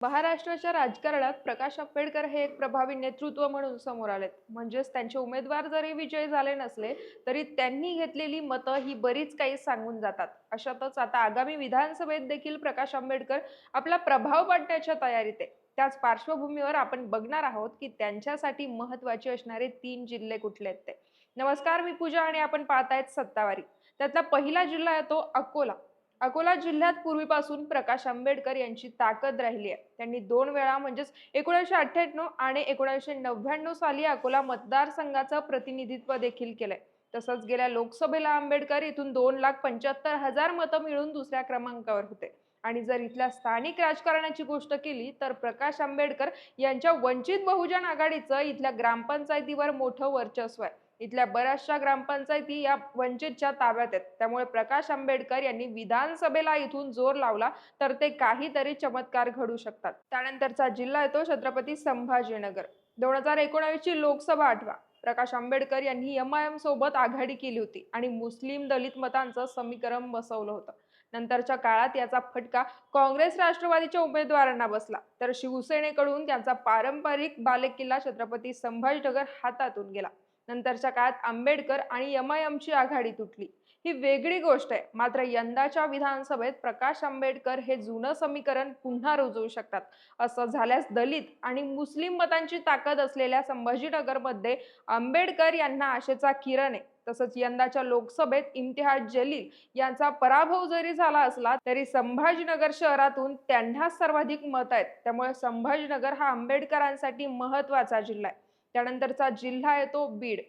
महाराष्ट्राच्या राजकारणात प्रकाश आंबेडकर हे एक प्रभावी नेतृत्व म्हणून समोर आलेत. म्हणजेच त्यांचे उमेदवार जरी विजयी झाले नसले तरी त्यांनी घेतलेली मतं ही बरीच काही सांगून जातात. अशातच आता आगामी विधानसभेत देखील प्रकाश आंबेडकर आपला प्रभाव पाडण्याच्या तयारीत आहे. त्याच पार्श्वभूमीवर आपण बघणार आहोत की त्यांच्यासाठी महत्त्वाचे असणारे तीन जिल्हे कुठले आहेत ते. नमस्कार मी पूजा आणि आपण पाहतायत सत्तावारी. त्यातला पहिला जिल्हा येतो अकोला. अकोला जिल्ह्यात पूर्वीपासून प्रकाश आंबेडकर यांची ताकद राहिली आहे. त्यांनी दोन वेळा म्हणजेच एकोणीसशे अठ्ठ्याण्णव आणि एकोणीसशे नव्याण्णव साली अकोला मतदारसंघाचं प्रतिनिधित्व देखील केलंय. तसंच गेल्या लोकसभेला आंबेडकर इथून दोन लाख पंच्याहत्तर हजार मतं मिळून दुसऱ्या क्रमांकावर होते. आणि जर इथल्या स्थानिक राजकारणाची गोष्ट केली तर प्रकाश आंबेडकर यांच्या वंचित बहुजन आघाडीचं इथल्या ग्रामपंचायतीवर मोठं वर्चस्व आहे. इथल्या बऱ्याचशा ग्रामपंचायती या वंचितच्या ताब्यात आहेत. त्यामुळे प्रकाश आंबेडकर यांनी विधानसभेला इथून जोर लावला तर ते काहीतरी चमत्कार घडू शकतात. त्यानंतरचा जिल्हा येतो छत्रपती संभाजीनगर. दोन हजार एकोणावीसची लोकसभा आठवा. प्रकाश आंबेडकर यांनी एम आय एम सोबत आघाडी केली होती आणि मुस्लिम दलित मतांचं समीकरण बसवलं होतं. नंतरच्या काळात याचा फटका काँग्रेस राष्ट्रवादीच्या उमेदवारांना बसला. तर शिवसेनेकडून त्यांचा पारंपरिक बालेकिल्ला छत्रपती संभाजीनगर हातातून गेला. नंतरच्या काळात आंबेडकर आणि यमयमची आघाडी तुटली. ही वेगळी गोष्ट आहे. मात्र यंदाच्या विधानसभेत प्रकाश आंबेडकर हे जुनं समीकरण पुन्हा रुजवू शकतात. असं झाल्यास दलित आणि मुस्लिम मतांची ताकद असलेल्या संभाजीनगरमध्ये आंबेडकर यांना आशेचा किरण आहे. तसंच यंदाच्या लोकसभेत इम्तिहाज जलील यांचा पराभव जरी झाला असला तरी संभाजीनगर शहरातून त्यांनाच सर्वाधिक मत आहेत. त्यामुळे संभाजीनगर हा आंबेडकरांसाठी महत्त्वाचा जिल्हा आहे. त्यानंतरचा जिल्हा येतो बीड.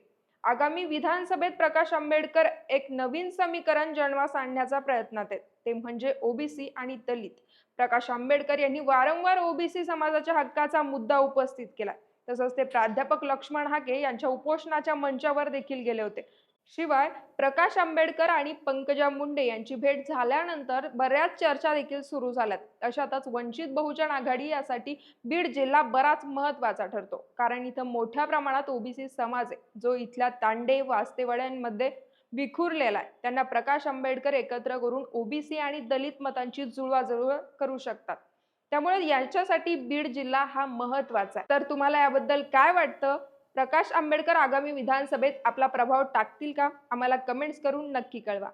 आगामी विधानसभेत प्रकाश आंबेडकर एक नवीन समीकरण जन्मास आणण्याचा प्रयत्नात आहेत. ते म्हणजे ओबीसी आणि दलित. प्रकाश आंबेडकर यांनी वारंवार ओबीसी समाजाच्या हक्काचा मुद्दा उपस्थित केला तसंच ते प्राध्यापक लक्ष्मण हाके यांच्या उपोषणाच्या मंचावर देखील गेले होते. शिवाय प्रकाश आंबेडकर आणि पंकजा मुंडे यांची भेट झाल्यानंतर बऱ्याच चर्चा देखील सुरू झाल्यात. अशातच वंचित बहुजन आघाडी यासाठी बीड जिल्हा बराच महत्त्वाचा ठरतो. कारण इथं मोठ्या प्रमाणात ओबीसी समाज आहे जो इथल्या तांडे वास्तेवाड्यांमध्ये विखुरलेला आहे. त्यांना प्रकाश आंबेडकर एकत्र करून ओबीसी आणि दलित मतांची जुळवाजुळव करू शकतात. त्यामुळे याच्यासाठी बीड जिल्हा हा महत्त्वाचा आहे. तर तुम्हाला याबद्दल काय वाटतं? प्रकाश आंबेडकर आगामी विधानसभेत आपला प्रभाव टाकतील का? आम्हाला कमेंट्स करून नक्की कळवा.